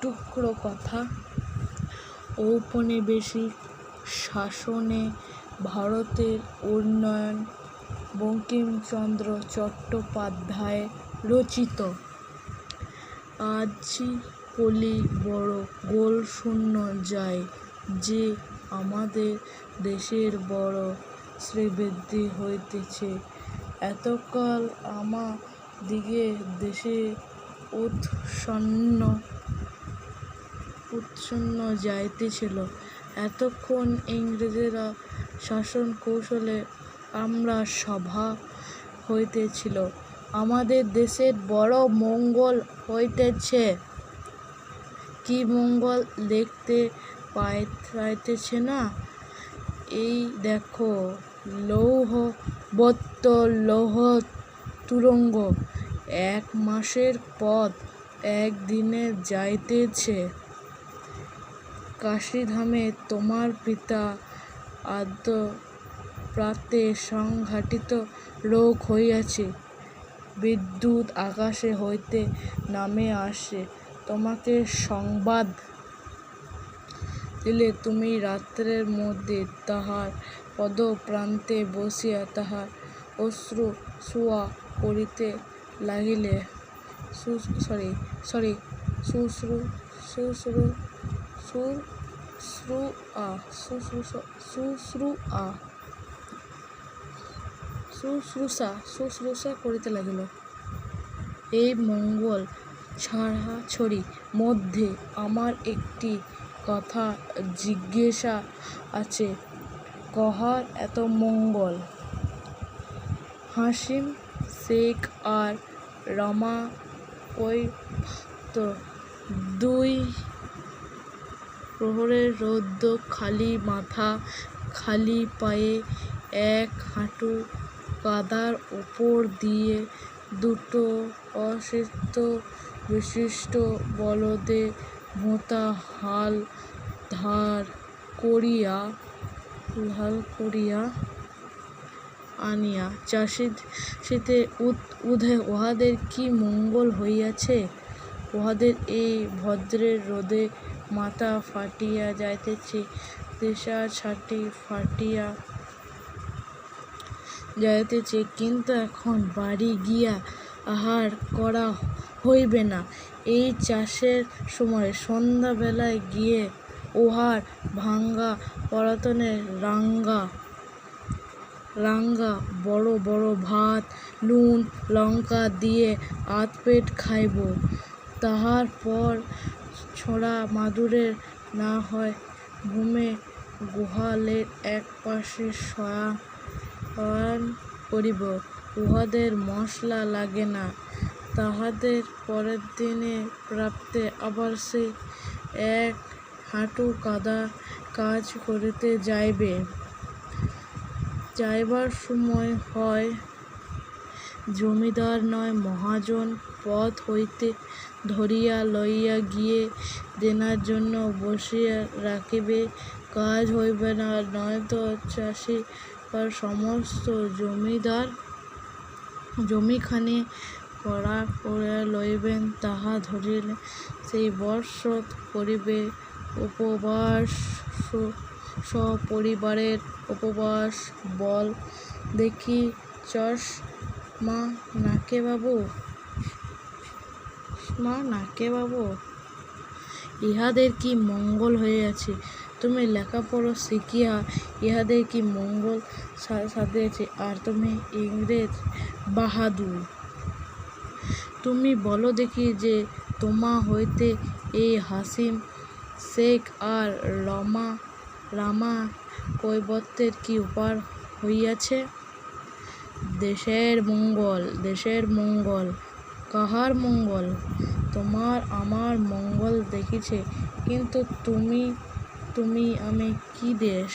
টুকরো কথা। ঔপনিবেশিক শাসনে ভারতের উন্নয়ন বঙ্কিমচন্দ্র চট্টোপাধ্যায় রচিত। আজি কলি বড় গোল শূন্য যায়, যে আমাদের দেশের বড় শ্রীবৃদ্ধি হইতেছে। এতকাল আমাদিগের দেশে উৎসন্ন উৎসন্ন যাইতেছিল। এতক্ষণ ইংরেজেরা শাসন কৌশলে আমরা সভা হইতেছিল। আমাদের দেশের বড় মঙ্গল হইতেছে। কি মঙ্গল দেখতে পাইতেছে না? এই দেখো, লৌহ বত্ত লৌহ তুরঙ্গ। এক মাসের পথ একদিনে যাইতেছে। কাশীধামে তোমার পিতা আদ্য প্রাতে সংঘাটিত রোগ হইয়াছে, বিদ্যুৎ আকাশে হইতে নামে আসে। তোমাকে সংবাদ দিলে তুমি রাত্রের মধ্যে তাঁহার পদপ্রান্তে বসিয়া তাহার অশ্রু শুয়া করিতে লাগিলে। শুশ্রূষা শুশ্রূষা করিতে লাগিল। এই মঙ্গল ছাড়াছাড়ির মধ্যে আমার একটি কথা জিজ্ঞাসা আছে, কহার এত মঙ্গল? হাসিম, শেখ আর রমা কৈবর্ত দুই প্রহরের রোদে খালি মাথা খালি পায়ে এক হাঁটু কাদার উপর দিয়ে দুটো অশ্বারোহী বিশিষ্ট বলদে ভোঁতা হাল ধার করিয়া আনিয়া, চাষিদ, শীতে উধে উহাদের কি মঙ্গল হইয়াছে? উহাদের এই ভদ্রের রোদে মাথা ফাটিয়া যাইতেছে দেশার ছাটি ফাটিয়া যাইতেছে, কিন্তু এখন বাড়ি গিয়া আহার করা হইবে না। এই চাষের সময় সন্ধ্যাবেলায় গিয়া উহার পরাতনের রাঙ্গা রাঙ্গা, বড় বড় ভাত, নুন, লঙ্কা দিয়ে আধপেট খাইব। তাহার পর ছোড়া মাদুরের না হয়, ঘুমে গোহালের একপাশে শয়ন করিব। উহাদের মশলা লাগে না। তাহাদের পরের দিনে প্রাপ্তে আবার সেই এক হাঁটু কাদা কাজ করিতে যাইবে। যাইবার সময় হয়, জমিদার নয়, মহাজন পথ হইতে ধরিয়া লইয়া গিয়ে দেনার জন্য বসিয়া রাখিবে, কাজ হইবে না, নয়তো চাষিপাড়ার সমস্ত জমিদার জমিখানি ভাড়া করিয়া লইবেন, তাহা ধরিলে সেই বৎসর করিবে উপবাস, সপরিবারের উপবাস, বল দেখি চশমা নাকে বাবু? ইহাদের কি মঙ্গল হয়ে আছে? তুমি লেখাপড়া, শিখিয়া ইহাদের কি মঙ্গল সাধিয়াছ? আর তুমি ইংরেজ বাহাদুর। তুমি বলো দেখি যে তোমা হইতে এই হাসিম শেখ আর রমা কৈবর্তের কি উপার হইয়াছে? দেশের মঙ্গল দেশের মঙ্গল। কাহার মঙ্গল? তোমার আমার মঙ্গল দেখিতেছি কিন্তু তুমি তুমি আমি কি দেশ?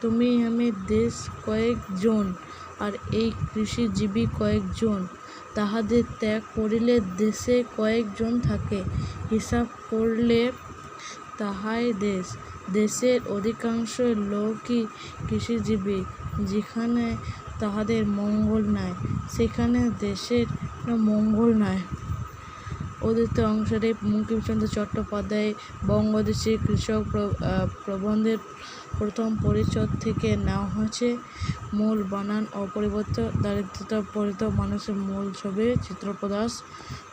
তুমি আমি দেশ কয়েকজন, আর এই কৃষিজীবী কয়েকজন। তাহাদের ত্যাগ করিলে দেশে কয়েকজন থাকে, হিসাব করলে তাহাই দেশ। দেশের অধিকাংশ লোকই কৃষিজীবী, যেখানে তাহাদের মঙ্গল নাই, সেখানে দেশের মঙ্গল নাই উদিত অংশে বঙ্কিমচন্দ্র চট্টোপাধ্যায় বঙ্গদেশে কৃষক প্র- প্রবন্ধের প্রথম পরিচ্ছদ থেকে নেওয়া হয়েছে। মূল বানান অপরিবর্ত, দারিদ্রতা দারিদ্রতাপরিত মানুষের মূল ছবি চিত্রপ্রদাস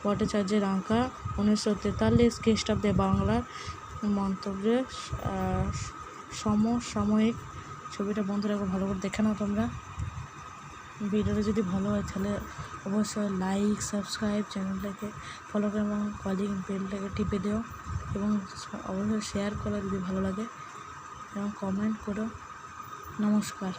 ভট্টাচার্যের আঁকা, উনিশশো তেতাল্লিশ খ্রিস্টাব্দে বাংলার মন্তব্যে সমসাময়িক ছবিটা বন্ধুরা ভালো করে দেখে নাও তোমরা। ভিডিওটা যদি ভালো হয় তাহলে অবশ্যই লাইক সাবস্ক্রাইব চ্যানেলটাকে ফলো করে এবং কলিং বেলটাকে টিপে দিও এবং অবশ্যই শেয়ার করো যদি ভালো লাগে এবং কমেন্ট করো। নমস্কার।